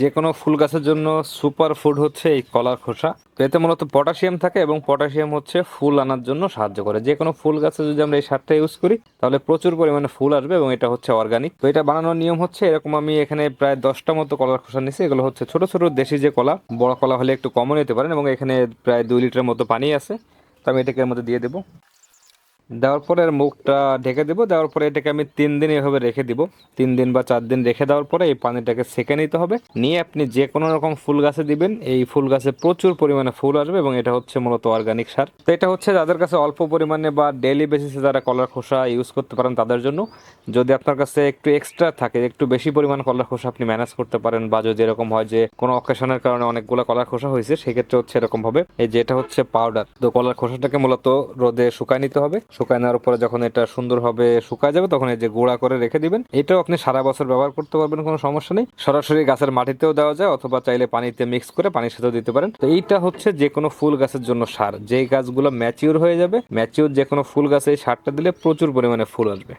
যে কোনো ফুল গাছের জন্য সুপার ফুড হচ্ছে এই কলার খোসা। তো এতে মূলত পটাশিয়াম থাকে এবং পটাশিয়াম হচ্ছে ফুল আনার জন্য সাহায্য করে। যে কোনো ফুল গাছে যদি আমরা এই সারটা ইউজ করি, তাহলে প্রচুর পরিমাণে ফুল আসবে এবং এটা হচ্ছে অর্গানিক তো এটা বানানোর নিয়ম হচ্ছে এরকম আমি এখানে প্রায় দশটা মতো কলার খোসা নিছি এগুলো হচ্ছে ছোট ছোট দেশি যে কলা, বড় কলা হলে একটু কমও নিতে পারেন এবং এখানে প্রায় দুই লিটার মতো পানি আছে। তো আমি এটাকে এর মধ্যে দিয়ে দেবো। দেওয়ার পরে মুখটা ঢেকে দেবো। দেওয়ার পরে এটাকে আমি তিন দিন এভাবে রেখে দিব। তিন দিন বা চার দিন রেখে দেওয়ার পরে এই পানিটাকে সেকে নিতে হবে। নিয়ে আপনি যে কোনো রকম ফুল গাছে দিবেন। এই ফুল গাছে প্রচুর পরিমাণে ফুল আসবে এবং এটা হচ্ছে মূলত অর্গানিক সার। তো এটা হচ্ছে যাদের কাছে অল্প পরিমাণে বা ডেইলি বেসিসে যারা কলার খোসা ইউজ করতে পারেন তাদের জন্য। যদি আপনার কাছে একটু এক্সট্রা থাকে, একটু বেশি পরিমাণ কলার খোসা আপনি ম্যানেজ করতে পারেন বা যদি এরকম হয় যে কোনো অকেশনের কারণে অনেকগুলো কলার খোসা হয়েছে, সেক্ষেত্রে হচ্ছে এরকম ভাবে এই যেটা হচ্ছে পাউডার তো কলার খোসাটাকে মূলত রোদে শুকায় নিতে হবে। শুকায় নেওয়ার পরে যখন এটা সুন্দরভাবে শুকায় যাবে, তখন এই যে গোড়া করে রেখে দিবেন। এটাও আপনি সারা বছর ব্যবহার করতে পারবেন, কোনো সমস্যা নেই। সরাসরি গাছের মাটিতেও দেওয়া যায়, অথবা চাইলে পানিতে মিক্স করে পানির সাথেও দিতে পারেন। তো এইটা হচ্ছে যে কোনো ফুল গাছের জন্য সার। যেই গাছগুলো ম্যাচিওর হয়ে যাবে ম্যাচিওর যে কোনো ফুল গাছে এই সারটা দিলে প্রচুর পরিমাণে ফুল আসবে।